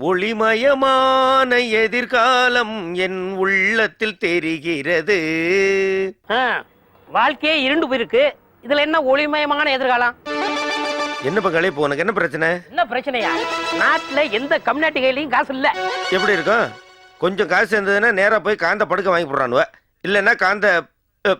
ஒளிமயமான எதிர்காலம் என் உள்ளத்தில் தெரிகிறது. ஆ, வாழ்க்கையே இருண்டு போயிருக்கு. இதுல என்ன ஒளிமயமான எதிர்காலம்? என்ன பங்காளி இப்போ உனக்கு என்ன பிரச்சனை? என்ன பிரச்சனையா? நாட்டுல எந்த கம்யூனிட்டி கையிலயும் காசு இல்ல. எப்படி இருக்கும்? கொஞ்சம் காசு இருந்ததுன்னா நேரா போய் காந்த படுக்க வாங்கி போடுறானுவ. இல்லைன்னா காந்த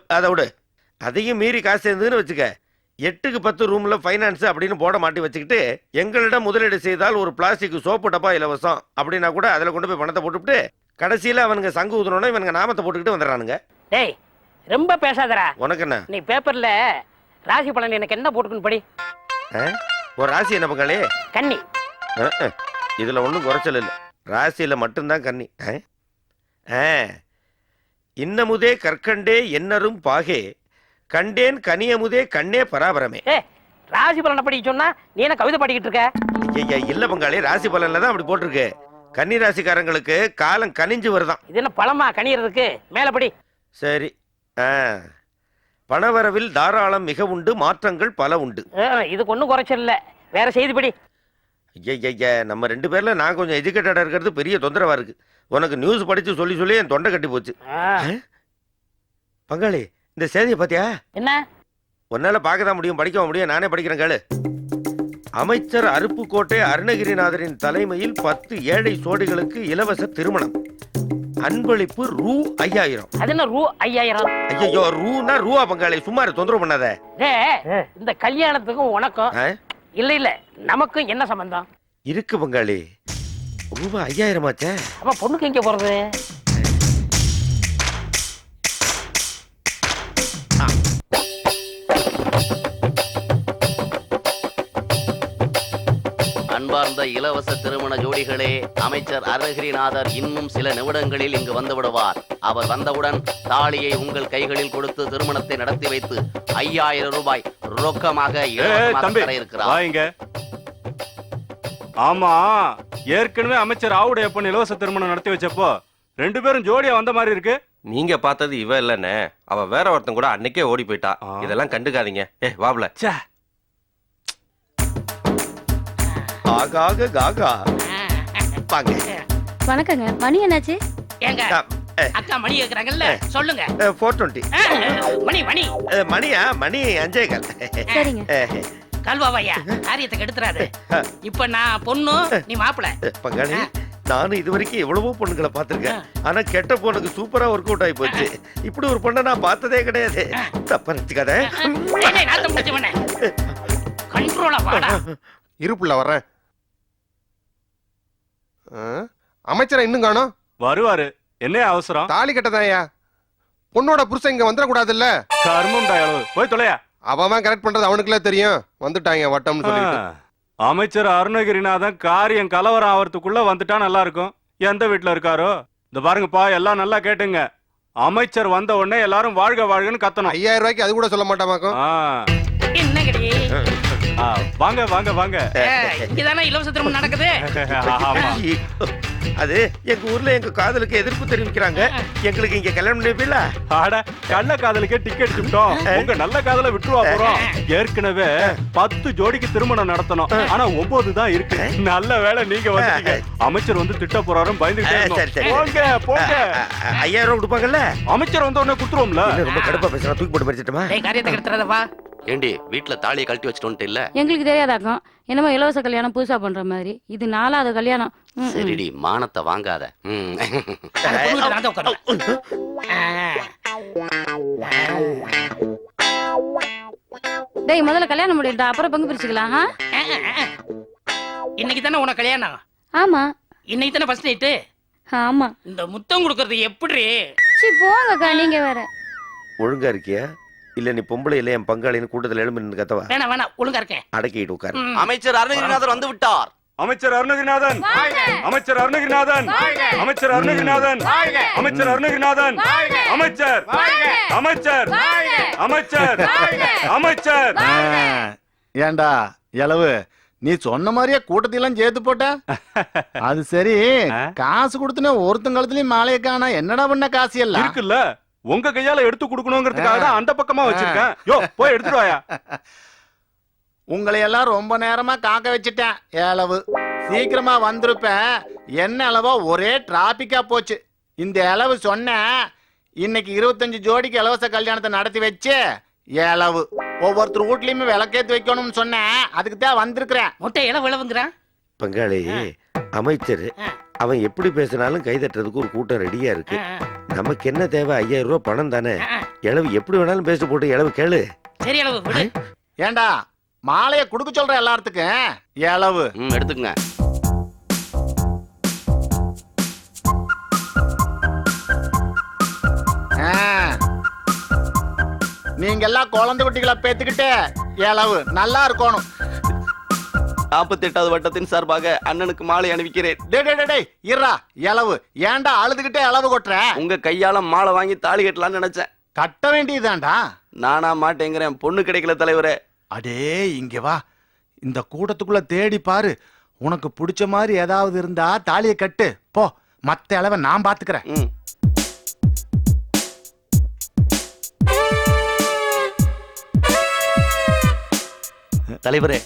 அதை விடு. அதையும் மீறி காசு இருந்ததுன்னு வச்சுக்க. எட்டுக்கு பத்து ரூம்ல ஃபைனான்ஸ் அப்படின்னு போட மாட்டி வச்சுக்கிட்டு எங்களிடம் முதலீடு செய்தால் ஒரு பிளாஸ்டிக் சோப்பு டப்பா இலவசம் அப்படின்னா கூட அதில் கொண்டு போய் பணத்தை போட்டுவிட்டு கடைசியில் அவனுங்க சங்கு ஊதுனோட இவனுங்க நாமத்தை போட்டுக்கிட்டு வந்துடுறானுங்க. டேய் ரொம்ப பேசாதடா. உனக்கு என்ன? நீ பேப்பர்ல ராசி பலன் எனக்கு என்ன போட்டுக்கணும் படி? ஒரு ராசி என்ன பங்காளி? கன்னி. இதுல ஒன்றும் குறைச்சல் இல்லை. ராசியில மட்டும்தான் கன்னி. ஆ? ஆ. இன்னமுதே கற்கண்டே என்னரும் பாகே. கண்டேன் கனியமுதே கண்ணே பராபரமே. ராசி பலனை படி சொன்னா நீ என்ன கவிதை பாடிக்கிட்டு இருக்க? ஐயா இல்ல பங்காளி ராசி பலன்ல தான் அப்படி போட்டிருக்கு. கன்னி ராசிக்காரங்களுக்கு காலம் கனிஞ்சு வருதாம் இது என்ன பழமா கனியறதுக்கு? மேல படி. சரி ஆ. பணவரவில் தாராளம் மிக உண்டு மாற்றங்கள் பல உண்டு. இதுக்கு ஒண்ணும் குறைச்சல் வேற செய்தி படி. ஐயா நம்ம ரெண்டு பேர்ல நான் கொஞ்சம் எஜுகேட்டடா இருக்கிறது பெரிய தொந்தரவா இருக்கு. உனக்கு நியூஸ் படிச்சு சொல்லி சொல்லி என் தொண்டை கட்டி போச்சு. பங்காளி இந்த செய்தியை பாத்தியா? என்ன? உன்னால பார்க்க தான் முடியும் படிக்க முடியும். நானே படிக்கிறேன் கேளு. அமைச்சர் அருப்புக்கோட்டை அருணகிரிநாதரின் தலைமையில் பத்து ஏழை சோடிகளுக்கு இலவச திருமணம். அன்பளிப்பு ரூ ஐயாயிரம். அது என்ன ரூ ஐயாயிரம்? ஐயோ ரூனா ரூவா பங்காளி. சும்மா இரு, தொந்தரவு பண்ணாத. டேய் இந்த கல்யாணத்துக்கும் உனக்கும் ஆ? இல்ல இல்ல நமக்கும் என்ன சம்பந்தம்? இருக்கு பங்காளி. ரூபா ஐயாயிரமாச்சே. அப்ப பொண்ணுக்கு எங்க போறது? இலவச திருமண ஜோடிகளே அமைச்சர் அருணகிரிநாதர் இன்னும் சில நிமிடங்களில் இங்கு வந்து விடுவார் அவர் வந்தவுடன் தாலியை உங்கள் கைகளில் கொடுத்து திருமணத்தை நடத்தி வைத்து ஐயாயிரம் ரூபாய் ரொக்கமாக இருக்கிறார் ஆமா ஏற்கனவே அமைச்சர் ஆவுடையப்பன் இலவச திருமணம் நடத்தி வச்சப்போ ரெண்டு பேரும் ஜோடியா வந்த மாதிரி இருக்கு. நீங்க பார்த்தது இவ இல்லன்னு அவ வேற ஒருத்தன் கூட அன்னைக்கே ஓடி போயிட்டா. இதெல்லாம் கண்டுக்காதீங்க. ஏ வாப்ல. ஆகாக காகா. வாங்க. வணக்கங்க. மணி என்னாச்சு? ஏங்க அக்கா மணி கேக்குறாங்கல்ல சொல்லுங்க. ஃபோர் டுவெண்ட்டி மணி மணி. மணியா? மணி அஞ்சே கால் சரிங்க கல்வாவையா? காரியத்தை கெடுத்துறாரு இப்ப நான் பொண்ணு நீ மாப்பிள. பங்காளி நானும் இது வரைக்கும் எவ்வளவோ பொண்ணுங்களை பார்த்திருக்கேன். ஆனா கெட்ட பொண்ணுக்கு சூப்பரா ஒர்க் அவுட் ஆகி போச்சு. இப்படி ஒரு பொண்ணை நான் பார்த்ததே கிடையாது. தப்பா நினைச்சுக்காத. முடிச்சவன கண்ட்ரோலா வாடா. இருப்புல வர்றேன்? அமைச்சரை இன்னும் காணோம். வருவாரு. என்ன அவசரம்? தாலி கட்டதாயா பொண்ணோட புருஷன் இங்க வந்துடக்கூடாதுல்ல? கர்மம்டா அளவு. போய் தொலையா. அவன் கரெக்ட் பண்றது அவனுக்குள்ள தெரியும். வந்துட்டாங்க வட்டம்னு சொல்லிட்டு. அமைச்சர் அருணகிரிநாதன் காரியம் கலவரம் ஆவறதுக்குள்ள வந்துட்டா நல்லா இருக்கும் எந்த வீட்டுல இருக்காரோ? இந்த பாருங்கப்பா எல்லாம் நல்லா கேட்டுங்க. அமைச்சர் வந்த உடனே எல்லாரும் வாழ்க வாழ்கன்னு கத்தணும். ஐயாயிரம் ரூபாய்க்கு அது கூட சொல்ல மாட்டாமாக்கும். ஆ. என்னங்கடி? ஆ, வாங்க வாங்க வாங்க. இங்கதானே இலவச திருமணம் நடக்குது. அது எங்க ஊர்ல எங்க காதலுக்கு எதிர்ப்பு தெரிவிக்கிறாங்க. எங்களுக்கு இங்க கல்யாணம் பண்ணிப்பீல ஆட கள்ள காதலுக்கே டிக்கெட் கிட்டோம் உங்க நல்ல காதல விட்டுருவா போறோம். ஏற்கனவே பத்து ஜோடிக்கு திருமணம் நடத்தணும். ஆனா ஒன்பது தான் இருக்கு. நல்ல வேளை நீங்க வந்துட்டீங்க. அமைச்சர் வந்து திட்ட போறாரும் பயந்துகிட்டே. போங்க போங்க. ஐயாயிரம் ரூபாய் கொடுப்பாங்கல்ல? அமைச்சர் வந்த உடனே குத்துருவோம்ல. இன்னும் ரொம்ப கடுப்பா பேசுறா தூக்கி போட்டு படிச்சிட்டுமா காரியத்தை கெடுத்துறத வா. ஏண்டி வீட்டுல தாலியை கழட்டி வச்சுட்டு வந்துட்டு இல்ல எங்களுக்கு தெரியாதாக்கும் என்னமோ இலவச கல்யாணம் புதுசா பண்ற மாதிரி இது நாலாவது கல்யாணம் ம், ம். சரிடி மானத்தை வாங்காத ம். அந்த பொண்ணுகிட்ட நான் தான் உட்காருவேன். ஆ. டேய் முதல்ல கல்யாணம் முடியட்டா அப்புறம் பங்கு பிரிச்சுக்கலாம் ஆ? ஆ, ஆ, ஆ. இன்னைக்கு தானே உனக்கு கல்யாணம் ஆமா இன்னைக்கு தானே ஃபர்ஸ்ட் நைட்டு ஆமா இந்த முத்தம் கொடுக்கறது எப்படி சி போங்கக்கா நீங்க வேற ஒழுங்கா இருக்கியா இல்ல நீ பொம்பளை இல்ல என் பங்காளின்னு கூட்டத்தில் எழும்பி நின்று கத்தவா? வேணாம் வேணாம் ஒழுங்கா இருக்கேன் அடக்கிட்டு உட்காரு. அமைச்சர் அருணகிரிநாதர் வந்து விட்டார். அமைச்சர் அருணகிரிநாதன். அமைச்சர் அருணகிரிநாதன். அமைச்சர் அருணகிரிநாதன். அமைச்சர் அருணகிரிநாதன். அமைச்சர். அமைச்சர். அமைச்சர். அமைச்சர். ஏண்டா இளவு நீ சொன்ன மாதிரியே கூட்டத்தையெல்லாம் சேர்த்து போட்ட? அது சரி? காசு கொடுத்துன ஒருத்தங்காலத்துலயும் மாலையை காணா என்னடா பண்ண காசு எல்லாம்? இருக்குல்ல. உங்க கையால எடுத்து கொடுக்கணுங்கிறதுக்காக தான் அந்த பக்கமா வச்சிருக்கேன். யோ போய் எடுத்துட்டு வாயா. உங்களை எல்லாம் ரொம்ப நேரமா காக்க வச்சுட்டேன் ஏளவு சீக்கிரமா வந்திருப்பேன் என்ன அளவோ ஒரே டிராபிக்கா போச்சு. இந்த அளவு சொன்ன இன்னைக்கு இருபத்தஞ்சு ஜோடிக்கு இலவச கல்யாணத்தை நடத்தி வச்சு ஏளவு ஒவ்வொருத்தர் வீட்லயுமே விளக்கேத்தி வைக்கணும்னு சொன்னேன் அதுக்கு தான் வந்திருக்கிறேன். முட்டை இலை விளவுங்கிறான் பங்காளி அமைச்சர். அவன் எப்படி பேசினாலும் கை தட்டுறதுக்கு ஒரு கூட்டம் ரெடியா இருக்கு. நமக்கு என்ன தேவை? ஐயாயிரம் ரூபாய் பணம் தானே. இளவு எப்படி வேணாலும் பேசிட்டு போட்டு இளவு கேளு. சரி அளவு விடு. ஏண்டா மாலையை கொடுக்க சொல்ற எல்லாத்துக்கும் ஏளவு ம், எடுத்துக்கங்க. ஆ. நீங்க எல்லாம் குழந்தை குட்டிகளை பேத்துக்கிட்டு ஏளவு நல்லா இருக்கணும். நாற்பத்தி எட்டாவது வட்டத்தின் சார்பாக அண்ணனுக்கு மாலை அணிவிக்கிறேன். டேய், டேய் டேய் இருடா இளவு. ஏன்டா அழுதுகிட்டே இளவு கொட்டுற? உங்க கையால மாலை வாங்கி தாலி கட்டலாம்னு நினைச்சேன். கட்ட வேண்டியதுதான்டா. நானா மாட்டேங்கிறேன். பொண்ணு கிடைக்கல தலைவரே. அடே இங்க வா. இந்த கூட்டத்துக்குள்ள தேடி பாரு. உனக்கு பிடிச்ச மாதிரி ஏதாவது இருந்தா தாலியை கட்டு. போ மத்த அளவை நான் பாத்துக்கிறேன். தலைவரே.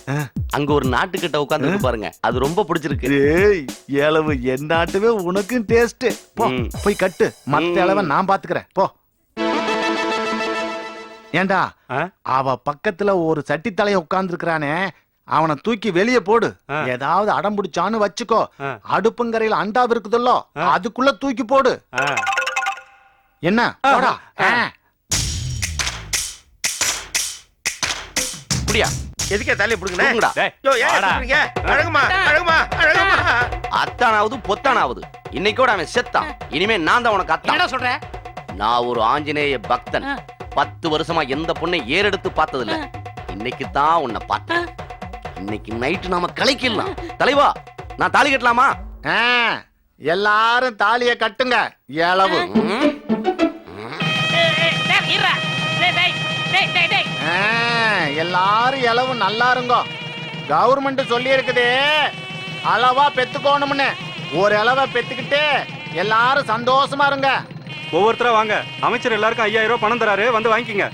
அங்க ஒரு நாட்டுக்கிட்ட உட்கார்ந்து பாருங்க அது ரொம்ப பிடிச்சிருக்கு ஏய் இளவு என்னாட்டுவே உனக்கும் டேஸ்ட் போ. போய் கட்டு மத்த ம். அளவை நான் பாத்துக்கிறேன் போ ஏண்டா? அவ பக்கத்துல ஒரு சட்டி தலைய உட்கார்ந்துருக்கானே அவனை தூக்கி வெளியே போடு. ஏதாவது அடம் பிடிச்சான்னு வச்சுக்கோ. அடுப்புங்கரையில அண்டா இருக்குதல்லோ. அதுக்குள்ள தூக்கி போடு. என்ன. அப்படியா எதுக்கே தலையை பிடுங்கண்ணே தூங்குடா. டேய், யோ ஏன் அழகுமா அழகுமா அழகுமா. அத்தானாவது பொத்தானாவது. இன்னைக்கோட அவன் செத்தான் இனிமே நான் தான் உனக்கு அத்தான். சொல்ற? நான் ஒரு ஆஞ்சநேய பக்தன். பத்து வருஷமா எந்த பொண்ணை ஏறெடுத்து பார்த்ததில்ல. இன்னைக்கு தான் உன்னை பார்த்தேன். இன்னைக்கு நைட்டு நாம கலைக்கலாம் தலைவா நான் தாலி கட்டலாமா. எல்லாரும் தாலிய கட்டுங்க. இளவு எல்லாரும் இளவு நல்லா இருங்கோ. கவர்மெண்ட் சொல்லி இருக்குது. அளவா பெத்துக்கோணும்னு. ஒரு இளவை பெத்துக்கிட்டு எல்லாரும் சந்தோஷமா இருங்க. ஒவ்வொருத்தரா வாங்க. அமைச்சர் எல்லாருக்கும் ஐயாயிரம் ரூபாய் பணம் தராரு. வந்து வாங்கிக்கங்க.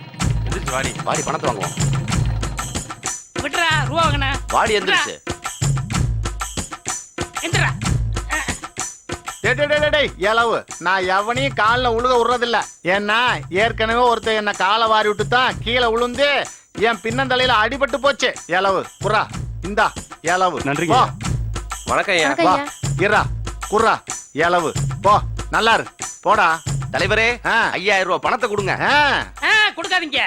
எந்திரிச்சு வாடி. வாடி பணத்தை வாங்குவோம். விட்டுறா ரூபா வாங்கின வாடி எந்திரிச்சு. எந்திரா. இளவு. நான் எவனையும் காலில் உழுக விடுறதில்ல. ஏன்னா ஏற்கனவே ஒருத்தன் என்ன காலை வாரி விட்டு தான் கீழே விழுந்து என் பின்னந்தலையில அடிபட்டு போச்சு. இளவு குர்ரா இந்தா நன்றிங்க. போ வணக்கம் ஐயா. வா. இறா குர்ரா இளவு போ நல்லா இரு. போடா. தலைவரே ஆ. ஐயாயிரம் ரூபாய் பணத்தை கொடுங்க. கொடுக்காதீங்க.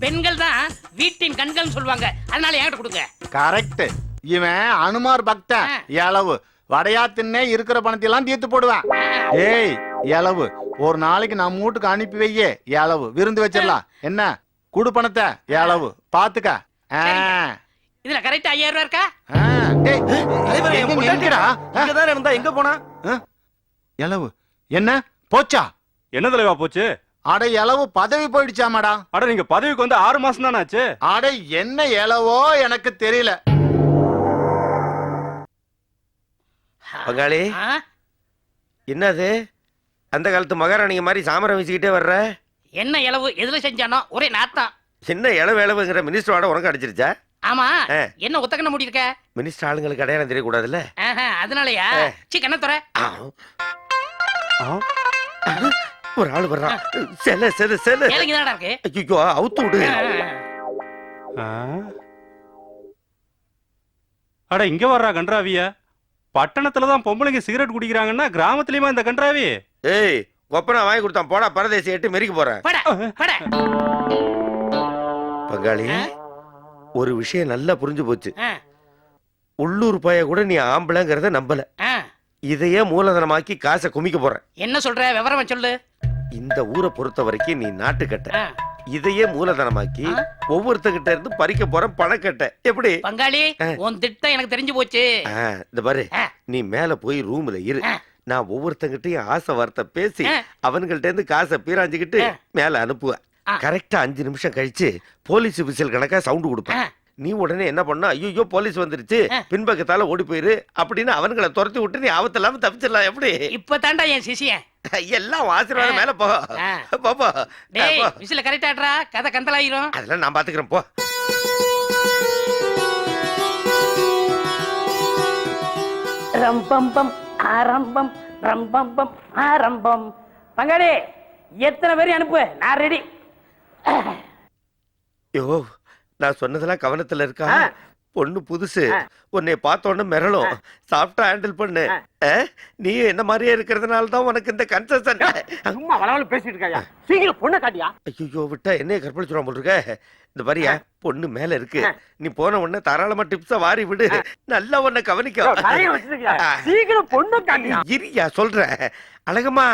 பெண்கள் தான் வீட்டின் கண்கள் சொல்லுவாங்க. அதனால என்கிட்ட கொடுங்க. கரெக்ட். இவன் அனுமார் பக்தன். இளவு வடையா தின்னே இருக்கிற பணத்தையெல்லாம் தீர்த்து போடுவேன். ஏய் இளவு ஒரு நாளைக்கு நம்ம வீட்டுக்கு அனுப்பி வையே. இளவு விருந்து வச்சிடலாம். என்ன? குடு பணத்தை இளவு பாத்துக்க. ஆ, இதுல கரெக்டா ஐயாயிரம் ரூபாய் இருக்கா? இங்கதான் இருந்தா எங்க போனா? இளவு என்ன? போச்சா? என்ன தலைவா போச்சு? அட இளவு பதவி போயிடுச்சாமாடா. அட நீங்க பதவிக்கு வந்து ஆறு மாசம் தானே ஆச்சு? அட என்ன இளவோ எனக்கு தெரியல. பங்காளி ஆ? என்னது? அந்த காலத்து மகாராணிங்க மாதிரி சாமரம் வீசிக்கிட்டே வர்ற? என்ன இளவு எதுல செஞ்சானோ ஒரே நாத்தம். சின்ன இளவு இளவுங்கிற மினிஸ்டரோட உனக்கு அடிச்சிருச்சா? ஆமா. என்ன ஒத்தக்கண்ண மூடி இருக்க மினிஸ்டர் ஆளுங்களுக்கு அடையாளம் தெரியக்கூடாதுல்ல? ஆஹா, அதனாலயா? சி கண்ண துற ஆ. ஒரு ஆள் வர்றான். செல செல செல இருக்கு? ஐயோ அவுத்து விடு? அட இங்க வர்றா கன்றாவிய. பட்டணத்துல தான் பொம்பளைங்க சிகரெட் குடிக்கிறாங்கன்னா கிராமத்துலயுமா இந்த கன்றாவி? ஏய் கொப்பனா வாங்கி கொடுத்தான். போடா பரதேசி எட்டு மெரிக்க போறேன் பங்காளி ஒரு விஷயம் நல்லா புரிஞ்சு போச்சு. உள்ளூர் பைய கூட நீ ஆம்பளைங்கிறத நம்பல. இதையே மூலதனமாக்கி காசை குமிக்க போற. என்ன சொல்ற? விவரமா சொல்லு. இந்த ஊரை பொறுத்த வரைக்கும் நீ நாட்டுக்கட்ட இதையே மூலதனமாக்கி. ஒவ்வொருத்தகிட்ட இருந்து பறிக்க போற பணக்கட்டை. எப்படி? பங்காளி. உன் திட்டம் எனக்கு தெரிஞ்சு போச்சு. இந்த பாரு. நீ மேல போய் ரூம்ல இரு. நான் ஒவ்வொருத்தங்கிட்டையும் ஆசை வார்த்தை பேசி. அவன்கிட்ட இருந்து காசை பீராஞ்சுக்கிட்டு. மேல அனுப்புவேன். கரெக்டா அஞ்சு நிமிஷம் கழிச்சு போலீஸ் விசில் கணக்கா சவுண்ட் கொடுப்பேன். நீ உடனே என்ன பண்ண ஐயோ போலீஸ் வந்துருச்சு. பின்பக்கத்தால ஓடி போயிரு அப்படின்னு அவன்களை துரத்தி விட்டு நீ ஆபத்து இல்லாம தப்பிச்சிடலாம் எப்படி இப்ப தாண்டா என் சிசியன் எல்லாம் ஆசீர்வாதம் மேல போ ஆ. போ, போ டேய். விசில கரெக்டாடுறா கதை கந்தலாயிரும் அதெல்லாம் நான் பாத்துக்கிறேன் போ ரம்பம்பம் ஆரம்பம் ரம்பம்பம் ஆரம்பம். பங்காளி எத்தனை பேரையும் அனுப்பு? நான் ரெடி யோ நான் சொன்னதெல்லாம் கவனத்துல இருக்கா. பொண்ணு புதுசு. உன்னை பார்த்த உடனே மிரளும் சாஃப்டா ஹேண்டில் பண்ணு. ஆ? நீ என்ன மாதிரியே இருக்கிறதுனால தான் உனக்கு இந்த கன்செஷன் சும்மா வளவள பேசிட்டு இருக்காயா? சீக்கிரம் பொண்ணை காட்டியா? ஐயோ விட்டா என்னைய கற்பழிச்சுருவான் போல் இருக்க. இந்த மாதிரியா பொண்ணு மேல இருக்கு. நீ போன உடனே தாராளமா டிப்ஸ வாரி விடு. நல்லா உன்னை கவனிக்க. சீக்கிரம் பொண்ணு காட்டியா? இரியா சொல்றேன் அழகம்மா?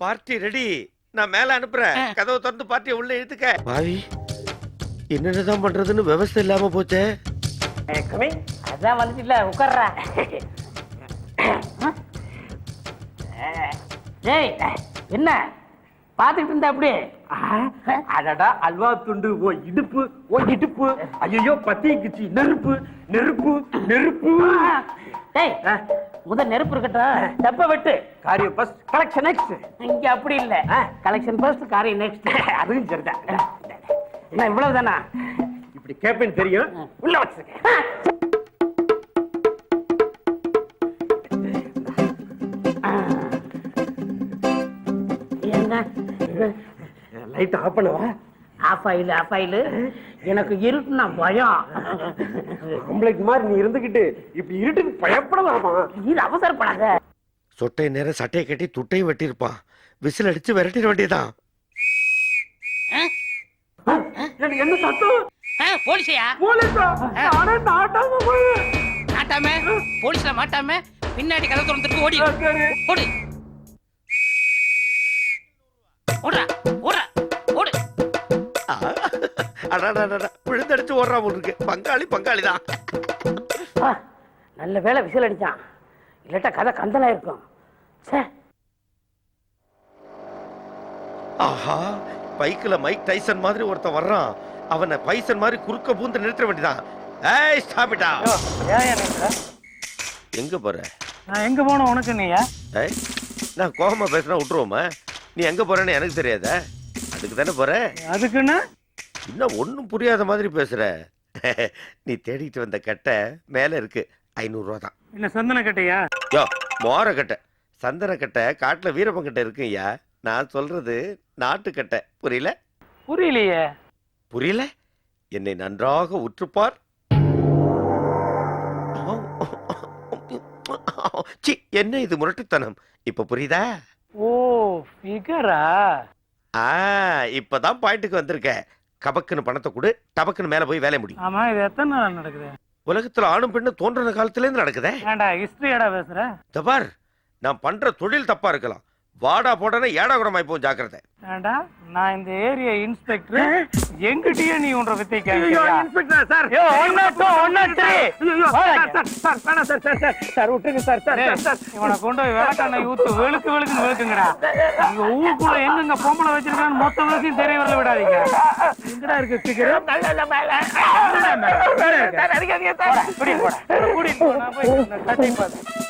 பார்ட்டி ரெடி நான் மேல அனுப்புறேன். கதவை திறந்து பார்ட்டியை உள்ள இழுத்துக்க. பாவி என்னென்னதான் பண்றதுன்னு விவசாயம் இல்லாம போச்சே. கவி அதான் வந்துட்டுல உட்கார்றா. ஏய் என்ன? பாத்துக்கிட்டு இருந்தா அப்படி அடடா அல்வா துண்டு ஓ இடுப்பு ஓ இடுப்பு. ஐயோ பத்திக்குச்சு நெருப்பு நெருப்பு நெருப்பு. டேய் முத நெருப்பு இருக்கட்டும். டப்ப வெட்டு. காரியம் ஃபர்ஸ்ட் கலெக்ஷன் நெக்ஸ்ட் இங்க அப்படி இல்ல. கலெக்ஷன் ஃபர்ஸ்ட் காரியம் நெக்ஸ்ட் அதுவும் சரிதான். என்ன இவ்வளவுதானா? இப்படி கேப்பேன்னு தெரியும். உள்ள வச்சிருக்கேன். என்ன? லைட் ஆஃப் பண்ணவா? ஆஃப் ஆயிலு ஆஃப் ஆயிலு. எனக்கு இருட்டுனா பயம். ஆம்பளைக்கு மாதிரி நீ இருந்துகிட்டு இப்படி இருட்டுக்கு பயப்படலாமா? இது அவசரப்படாத. சொட்டை நேரம் சட்டையை கட்டி துட்டையும் வெட்டியிருப்பான் விசில் அடிச்சு விரட்டிட வேண்டியதான் என்ன சத்தம்? போலீஸையா? போலீஸா? அட நாட்டாம போய். மாட்டாம போலீஸ்ல மாட்டாம? பின்னாடி கதை திறந்துட்டு ஓடி. ஓடு. ஓடுறா ஓடுறா ஓடு. அடாடாடா விழுந்தடிச்சு ஓடுறான் போல் இருக்கு. பங்காளி பங்காளி தான். ஆ, நல்ல வேலை விசில் அடிச்சான். இல்லாட்டா கதை கந்தலா இருக்கும். சே ஆஹா பைக்கில் மைக் டைசன் மாதிரி ஒருத்தன் வர்றான். அவனை பைசன் மாதிரி குறுக்க பூந்து நிறுத்த வேண்டியதான் ஏய் ஸ்டாப்பிட்டா எங்க போற? நான் எங்க போனோம் உனக்கு நீயா ஏய் நான் கோபமா பேசுனா விட்டுருவோமா? நீ எங்க போறேன்னு எனக்கு தெரியாதா. அதுக்கு தானே போற? அதுக்குன்னு? இன்னும் ஒன்றும் புரியாத மாதிரி பேசுற. நீ தேடிட்டு வந்த கட்டை மேல இருக்கு. ஐநூறுரூவா தான் என்ன சந்தன கட்டையா? யோ மோர கட்டை. சந்தன கட்டை காட்டுல வீரப்பன் கட்டை இருக்குய்யா நான் சொல்றது நாட்டுக்கட்டை புரியல? புரியலையே. புரியல? என்னை நன்றாக உற்றுப்பார். சி என்ன இது முரட்டுத்தனம்? இப்ப புரியுதா? ஓ ஃபிகரா ஆ இப்பதான் பாயிண்ட்டுக்கு வந்திருக்க. கபக்குன்னு பணத்தை கொடு டபக்குன்னு மேல போய் வேலைய முடியும். ஆமா இது எத்தனை நாள் நடக்குது? உலகத்துல ஆணும் பெண்ணும் தோன்றின காலத்துல இருந்து நடக்குதே ஏன்டா ஹிஸ்டரியாடா பேசுற? இந்த பார் நான் பண்ற தொழில் தப்பா இருக்கலாம். வாடா போடனே ஏடா குடமாய் போகும் ஜாக்கிரதை. ஏன்டா நான் இந்த ஏரியா இன்ஸ்பெக்டர் எங்கிட்டயே நீ உன்ற வித்தை கேட்கறியா? Inspector sir? ஐயோ, one not two, one not three. வாடா இங்க. டேய், இவனை கொண்டு போய் விளக்கான ஊத்து வெளுக்கு வெளுக்குன்னு வெளுக்குங்கடா இங்க ஊருக்குள்ள எங்கெங்க பொம்பளை வச்சிருக்கான்னு மொத்த விளக்கையும் தெரிய வரல விடாதீங்க. எங்கடா இருக்கு ஸ்டிக்கர் கூட்டிட்டு போ, நான் போய் இந்த கட்டை பார்த்து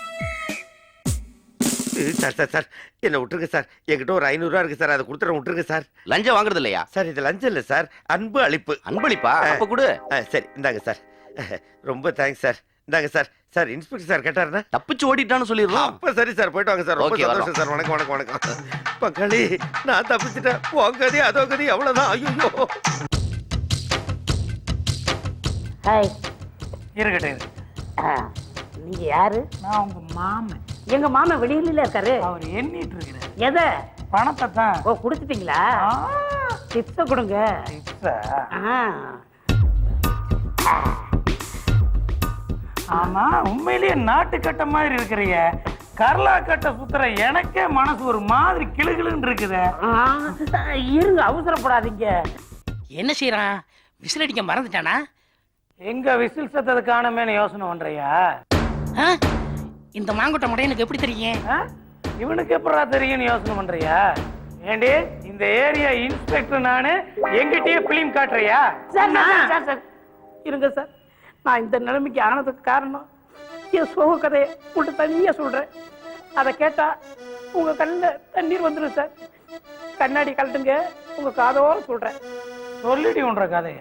சார் சார் சார். என்ன விட்டுருங்க சார். என்கிட்ட ஒரு ஐநூறுரூவா இருக்கு சார். அதை கொடுத்துற விட்டுருங்க சார். லஞ்சம் வாங்குறது இல்லையா? சார் இது லஞ்சம் இல்லை சார். அன்பு அளிப்பு. அன்பளிப்பா? அப்ப கொடு. ஆ, சரி இந்தாங்க சார். ரொம்ப தேங்க்ஸ் சார். இந்தாங்க சார். சார் இன்ஸ்பெக்டர் சார் கேட்டாருன்னா? தப்பிச்சு ஓடிட்டான்னு சொல்லிடுறோம். அப்ப சரி சார் போயிட்டு வாங்க சார். ரொம்ப. சந்தோஷம் சார். வணக்கம் வணக்கம் வணக்கம். பங்காளி நான் தப்பிச்சிட்டேன். உன் கதி அதோ கதி அவ்வளவுதான். ஐயோ ஹாய். இருக்கட்டும் நீங்க யாரு? நான் உங்க மாமன். எங்க மாமா வெளியில இருக்காரு. அவர் எண்ணிட்டு இருக்கிறார். எதை? பணத்தை தான் ஓ கொடுத்துட்டீங்களா? டிப்ஸ கொடுங்க. ஆ. ஆமா உண்மையிலேயே நாட்டு கட்ட மாதிரி இருக்கிறீங்க. கர்லா கட்ட சுத்துற எனக்கே மனசு ஒரு மாதிரி கிளுகிளுன்னு இருக்குதே. ஆ, இருங்க அவசரப்படாதீங்க. என்ன செய்யறான் விசில் அடிக்க மறந்துட்டானா? எங்க விசில் சத்தத்தை காணமேனு யோசனை பண்றியா? ஆ? இந்த மாங்கொட்டை முறை எனக்கு எப்படி தெரியும்? இவனுக்கு எப்படா தெரியும்னு யோசனை பண்றியா? ஏண்டி இந்த ஏரியா இன்ஸ்பெக்டர் நானு எங்கிட்டயே பிலிம் காட்டுறியா? சார் சார், சார் இருங்க சார். நான் இந்த நிலைமைக்கு ஆனதுக்கு காரணம் என் சோக கதையை உங்கள்கிட்ட தனியா சொல்றேன். அதை கேட்டா உங்க கண்ணில் தண்ணீர் வந்துடும் சார். கண்ணாடி கழட்டுங்க உங்க காதோட சொல்றேன். சொல்லிடி உன்ற கதைய.